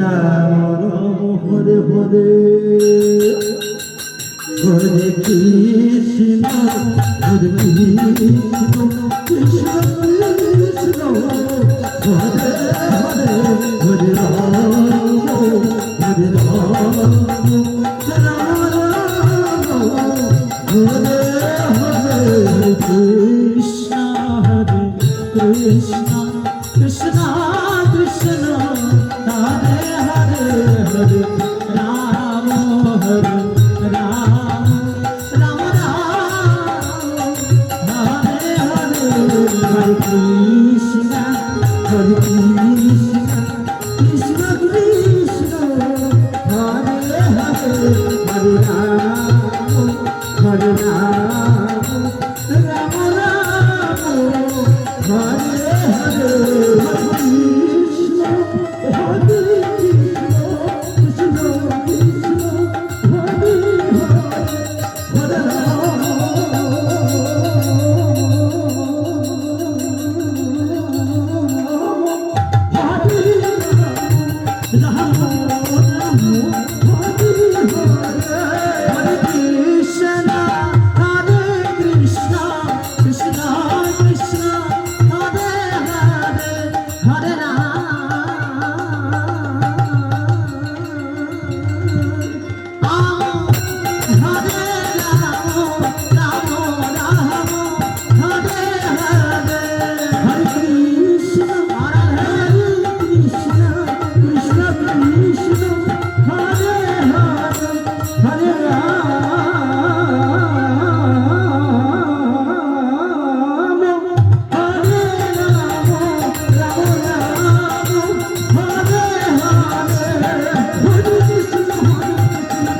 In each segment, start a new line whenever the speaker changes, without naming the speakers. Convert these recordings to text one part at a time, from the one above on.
Ram Hare Hare Hare Krishna Hare Krishna Krishna Krishna Hare Hare Hare Ram Hare Ram Krishna Hare Krishna Hare Hare Hare Rama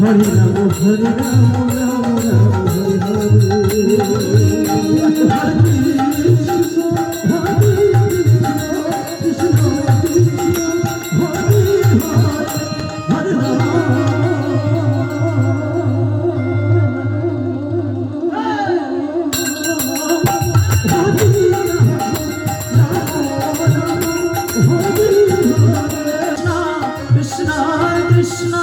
Hari Ram Hari Ram Ram Ram Hari Krishna Krishna